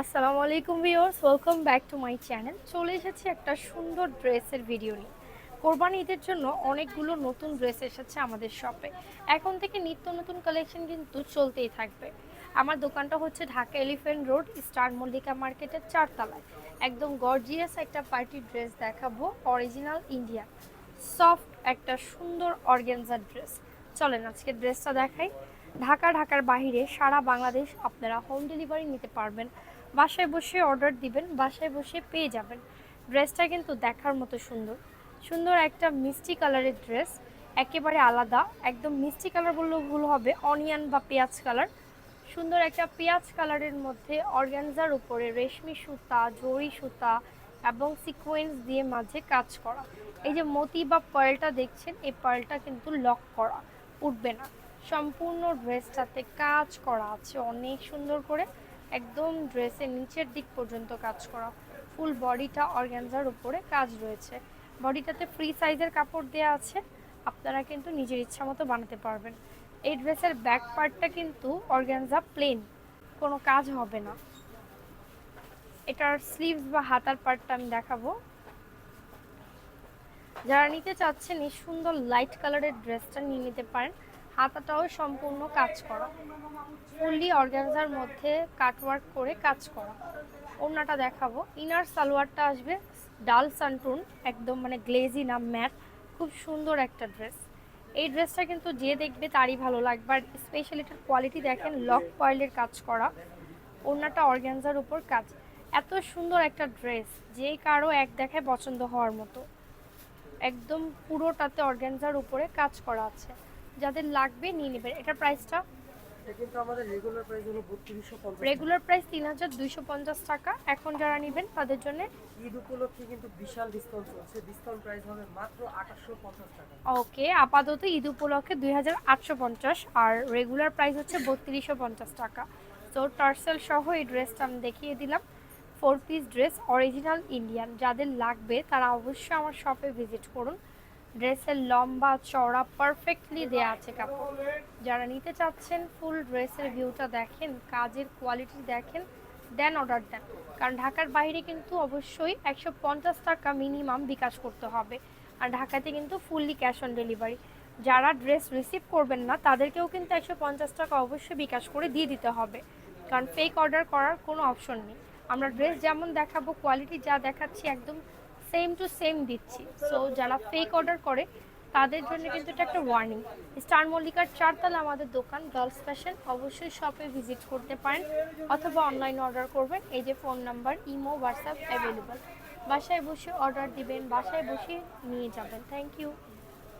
আসসালামু আলাইকুম viewers welcome back to my channel চলে এসেছি একটা সুন্দর ড্রেসের ভিডিও নিয়ে। কোরবানি ঈদের জন্য অনেকগুলো নতুন ড্রেস এসেছে আমাদের শপে এখন থেকে নিত্য নতুন কালেকশন কিন্তু চলতেই থাকবে। আমার দোকানটা হচ্ছে Dhaka elephant road star Mallika মার্কেটের চারতলায়। একদম গর্জিয়াস একটা পার্টি ড্রেস দেখাবো অরিজিনাল ইন্ডিয়া সফট একটা সুন্দর অর্গ্যানজার ড্রেস চলেন আজকে ড্রেসটা দেখাই। ঢাকা, ঢাকার বাইরে সারা বাংলাদেশ আপনারা হোম ডেলিভারি নিতে পারবেন। বাসায় বসে অর্ডার দিবেন, বাসায় বসে পেয়ে যাবেন। ড্রেসটা কিন্তু দেখার মতো সুন্দর। সুন্দর একটা মিষ্টি কালারের ড্রেস একেবারে আলাদা, একদম মিষ্টি কালার বললেও ভুল হবে অনিয়ন বা পেঁয়াজ কালার সুন্দর একটা পেঁয়াজ কালারের মধ্যে অর্গ্যানজার উপরে রেশমি সুতা, জরি সুতা এবং সিকোয়েন্স দিয়ে মাঝে কাজ করা। এই যে মতি বা পার্লটা দেখছেন, এই পার্লটা কিন্তু লক করা, উঠবে না। সম্পূর্ণ ড্রেসটাতে কাজ করা আছে, অনেক সুন্দর করে। একদম ড্রেসের নিচের দিক পর্যন্ত কাজ করা। ফুল বডিটা অর্গ্যানজার উপরে কাজ রয়েছে। বডিটাতে ফ্রি সাইজের কাপড় দেওয়া আছে। আপনারা কিন্তু নিজের ইচ্ছা মতো বানাতে পারবেন। এই ড্রেসের ব্যাক পার্টটা কিন্তু অর্গ্যানজা প্লেন কোনো কাজ হবে না। এটার স্লিভস বা হাতার পার্টটা আমি দেখাবো। যারা নিতে চাচ্ছেন এই সুন্দর লাইট কালারের ড্রেসটা নিয়ে নিতে পারেন। হাতাটাও সম্পূর্ণ কাজ করা। ফুললি অর্গ্যানজার মধ্যে কাটওয়ার্ক করে কাজ করা। ওড়নাটা দেখাবো। ইনার সালোয়ারটা আসবে ডাল সানটুন, একদম মানে গ্লেজি না ম্যাট খুব সুন্দর একটা ড্রেস এই ড্রেসটা কিন্তু যে দেখবে তারই ভালো লাগবে। আর স্পেশালি এটার কোয়ালিটি দেখেন লক পয়েলের কাজ করা। ওড়নাটা অর্গ্যানজার উপর কাজ। এত সুন্দর একটা ড্রেস যে কারও এক দেখায় পছন্দ হওয়ার মতো। একদম পুরোটাতে অর্গ্যানজার উপরে কাজ করা আছে। যাদের লাগবে নিয়ে নেবেন। এটার প্রাইসটা এটা আমাদের রেগুলার প্রাইস হলো বত্রিশশো পঞ্চাশ রেগুলার প্রাইস তিন হাজার দুইশো পঞ্চাশ টাকা। এখন যারা নেবেন তাদের জন্য ঈদ উপলক্ষে কিন্তু বিশাল ডিসকাউন্ট চলছে। ডিসকাউন্ট প্রাইস হবে মাত্র আঠাশশো পঞ্চাশ টাকা। ওকে আপাতত ঈদ উপলক্ষে দুই হাজার আটশো পঞ্চাশ। আর রেগুলার প্রাইস হচ্ছে বত্রিশশো পঞ্চাশ টাকা। তো টার্সেল সহ এই ড্রেসটা আমি দেখিয়ে দিলাম। Four piece dress original Indian যাদের লাগবে তারা অবশ্যই আমার শপে ভিজিট করুন। ড্রেসের লম্বা চওড়া পারফেক্টলি দেয়া আছে কাপড়। যারা নিতে চাচ্ছেন ফুল ড্রেসের ভিউটা দেখেন, কাজের কোয়ালিটি দেখেন দেন অর্ডার দেন। কারণ ঢাকার বাইরে কিন্তু অবশ্যই একশো পঞ্চাশ টাকা মিনিমাম বিকাশ করতে হবে। আর ঢাকাতে কিন্তু ফুললি ক্যাশ অন ডেলিভারি যারা ড্রেস রিসিভ করবেন না, তাদেরকেও কিন্তু একশো পঞ্চাশ টাকা অবশ্যই বিকাশ করে দিয়ে দিতে হবে। কারণ ফেক অর্ডার করার কোনো অপশন নেই। আমরা ড্রেস যেমন দেখাবো কোয়ালিটি যা দেখাচ্ছি একদম সেম টু সেম দিচ্ছি। সো যারা ফেক অর্ডার করে, তাদের জন্য কিন্তু এটা একটা ওয়ার্নিং স্টার মল্লিকার চারতলা আমাদের দোকান গার্লস ফ্যাশন অবশ্যই শপে ভিজিট করতে পারেন, অথবা অনলাইন অর্ডার করবেন। এই যে phone number imo WhatsApp available বাসায় বসে অর্ডার দিবেন, বাসায় বসে নিয়ে যাবেন। Thank you